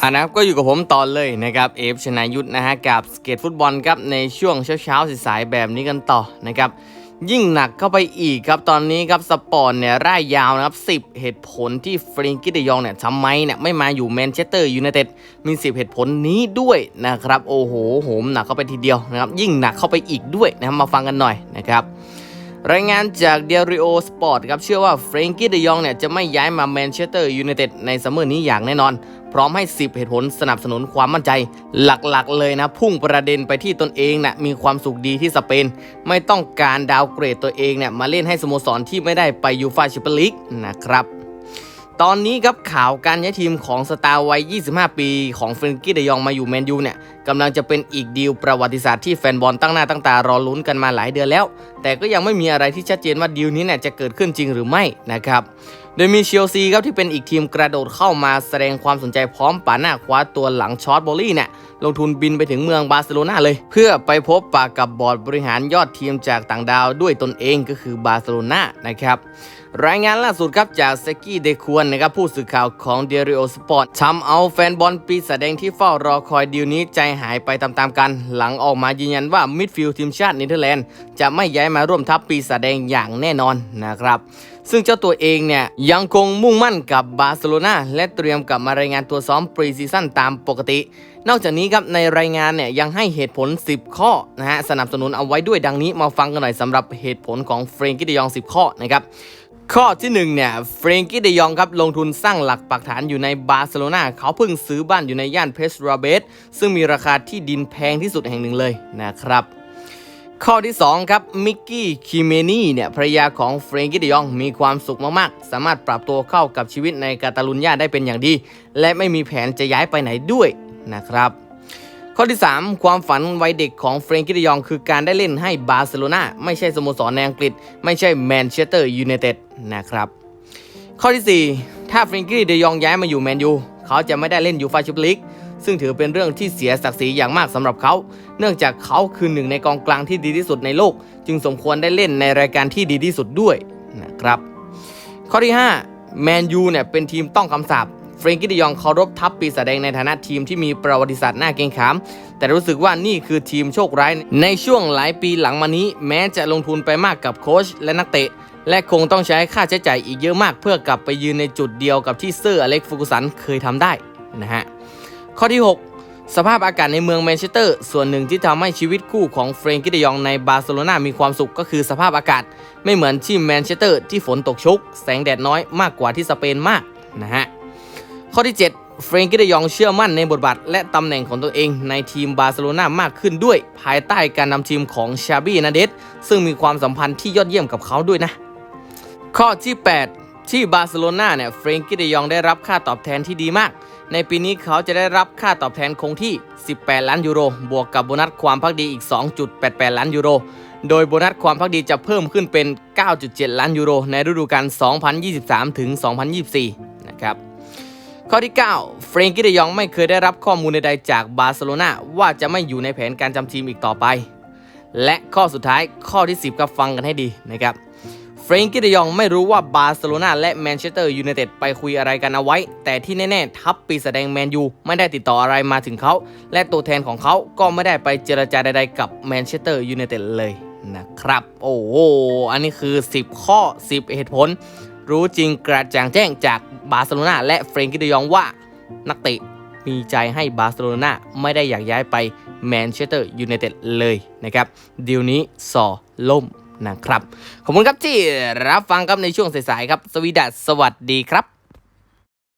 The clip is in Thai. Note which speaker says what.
Speaker 1: อ่านะครับก็อยู่กับผมตอนเลยนะครับเอฟชนายุทธนะฮะกับสเกตฟุตบอลครับในช่วงเช้าๆสายๆแบบนี้กันต่อนะครับยิ่งหนักเข้าไปอีกครับตอนนี้ครับสปอร์ตเนี่ยร่ายยาวนะครับ 10 เหตุผลที่ฟริงกิเดยองเนี่ยทำไมเนี่ยไม่มาอยู่แมนเชสเตอร์ยูไนเต็ดมี 10 เหตุผลนี้ด้วยนะครับ โอ้โหโหมหนักเข้าไปทีเดียวนะครับ ยิ่งหนักเข้าไปอีกด้วยนะครับมาฟังกันหน่อยนะครับ รายงานจากเดริโอสปอร์ตครับเชื่อว่าเฟรงกี้เดยองเนี่ยจะไม่ย้ายมาแมนเชสเตอร์ยูไนเต็ดในซัมเมอร์นี้อย่างแน่นอน พร้อมให้ 10 เหตุผลสนับสนุนความมั่นใจ หลักๆ เลยนะ พุ่งประเด็นไปที่ตนเองนะมีความสุขดีที่สเปน ไม่ต้องการดาวเกรดตัวเองเนี่ยมาเล่นให้สโมสรที่ไม่ได้ไปยูฟาแชมเปี้ยนลีกนะครับ ตอนนี้ครับข่าวการย้ายทีมของสตาร์วัย 25 ปีของเฟรนกี้เดยองมาอยู่แมนยูเนี่ยกำลังจะเป็นอีกดีลประวัติศาสตร์ที่แฟนบอลตั้งหน้าตั้งตารอลุ้นกันมาหลายเดือนแล้ว แต่ก็ยังไม่มีอะไรที่ชัดเจนว่าดีลนี้เนี่ยจะเกิดขึ้นจริงหรือไม่นะครับโดยมีเชลซีครับที่เป็นอีกทีมกระโดดเข้ามาแสดงความสนใจพร้อมป่าหน้าคว้าตัวหลังชอตบอลลี่เนี่ยลงทุนบินไปถึงเมืองบาร์เซโลนาเลย เพื่อไปพบปะกับบอร์ดบริหารยอดทีมจากต่างดาวด้วยตนเองก็คือบาร์เซโลนานะครับรายงานล่าสุดครับจากเซกี้เดควนนะครับผู้สื่อข่าวของเดริโอสปอร์ตทำเอาแฟนบอลปีศาจแดงที่เฝ้ารอคอยดีลนี้ใจหายไปตามๆกัน หลังออกมายืนยันว่ามิดฟิลด์ทีมชาติเนเธอร์แลนด์จะไม่ย้ายมาร่วมทัพปีศาจแดงอย่างแน่นอนนะครับซึ่งเจ้าตัวเองเนี่ยยังคงมุ่งมั่นกับบาร์เซโลนาและเตรียมกลับมารายงานตัวซ้อมปรีซีซั่นตามปกติ นอกจากนี้ครับในรายงานเนี่ยยังให้เหตุผล 10 ข้อนะฮะสนับสนุนเอาไว้ด้วยดังนี้มาฟังกันหน่อยสำหรับเหตุผลของเฟรนกี้เดยอง 10 ข้อนะครับ ข้อที่1เนี่ยเฟรนกี้เดยองครับลงทุนสร้างหลักปักฐานอยู่ในบาร์เซโลนาเขาเพิ่งซื้อบ้านอยู่ในย่านเพสราเบสซึ่งมีราคาที่ดินแพงที่สุดแห่งหนึ่งเลยนะครับ ข้อที่ 2 ครับมิกกี้คิเมนีเนี่ยภรรยาของเฟรนกี้เดยองมีความสุขมากๆ สามารถปรับตัวเข้ากับชีวิตในกาตาลุญญาได้เป็นอย่างดี และไม่มีแผนจะย้ายไปไหนด้วยนะครับ ข้อที่ 3 ความฝันวัยเด็กของเฟรนกี้ดยองคือการได้เล่นให้บาร์เซโลนาไม่ใช่สโมสรในอังกฤษ ไม่ใช่แมนเชสเตอร์ยูไนเต็ดนะครับข้อที่ 4 ถ้าเฟรนกี้ดยองย้ายมาอยู่แมนยูเขาจะไม่ได้เล่นยูฟาแชมเปี้ยนลีกซึ่งถือเป็นเรื่องที่เสียศักดิ์ศรีอย่างมากสำหรับเขา เนื่องจากเขาคือหนึ่งในกองกลางที่ดีที่สุดในโลก จึงสมควรได้เล่นในรายการที่ดีที่สุดด้วยนะครับ ข้อที่ 5 แมนยูเนี่ยเป็นทีมต้องคำสาป เฟรนกี้เดยองเคารพทัพปีศาจแดงในฐานะทีมที่มีประวัติศาสตร์น่าเกรงขาม แต่รู้สึกว่านี่คือทีมโชคร้าย ในช่วงหลายปีหลังมานี้ แม้จะลงทุนไปมากกับโค้ชและนักเตะ และคงต้องใช้ค่าใช้จ่ายอีกเยอะมาก เพื่อกลับไปยืนในจุดเดียวกับที่เซอร์อเล็กฟูกุสันเคยทำได้นะฮะข้อที่ 6 สภาพอากาศในเมืองแมนเชสเตอร์ ส่วนหนึ่งที่ทำให้ชีวิตคู่ของเฟรนกี้เดยองในบาร์เซโลนามีความสุขก็คือสภาพอากาศ ไม่เหมือนที่แมนเชสเตอร์ที่ฝนตกชุก แสงแดดน้อยมากกว่าที่สเปนมากนะฮะ ข้อที่ 7 เฟรนกี้เดยองเชื่อมั่นในบทบาท และตำแหน่งของตัวเองในทีมบาร์เซโลนามากขึ้นด้วย ภายใต้การนำทีมของชาบี้นาเดสซึ่งมีความสัมพันธ์ที่ยอดเยี่ยมกับเขาด้วยนะ ข้อที่ 8 ที่บาร์เซโลนาเนี่ยเฟรนกี้เดยองได้รับค่าตอบแทนที่ดีมาก ในปีนี้เขาจะได้รับค่าตอบแทนคงที่ 18 ล้านยูโร บวกกับโบนัสความพักดีอีก 2.88 ล้านยูโรโดยโบนัสความพักดีจะเพิ่มขึ้นเป็น 9.7 ล้านยูโรในฤดูกาล2023ถึง2024 นะครับ ข้อที่ 9 เฟรนกี้เดยองไม่เคยได้รับข้อมูลใดๆจากบาร์เซโลนาว่าจะไม่อยู่ในแผนการจำทีมอีกต่อไป และข้อสุดท้ายข้อที่ 10ครับฟังกันให้ดีนะครับเฟรนกี้เดยองไม่รู้ว่าบาร์เซโลนาและแมนเชสเตอร์ยูไนเต็ดไปคุยอะไรกันเอาไว้ แต่ที่แน่ๆ ทัพปีศาจแดงแมนยูไม่ได้ติดต่ออะไรมาถึงเขา และตัวแทนของเขาก็ไม่ได้ไปเจรจาใดๆกับแมนเชสเตอร์ยูไนเต็ดเลยนะครับ โอ้โหอันนี้คือ 10 ข้อ 10 เหตุผล รู้จริงกระจ่างแจ้งจากบาร์เซโลนาและเฟรนกี้เดยองว่า นักเตะมีใจให้บาร์เซโลนาไม่ได้อยากย้ายไปแมนเชสเตอร์ยูไนเต็ดเลยนะครับดีลนี้สอล่มนะครับ ขอบคุณครับที่รับฟังครับในช่วงสายๆครับ สวีดัสสวัสดีครับ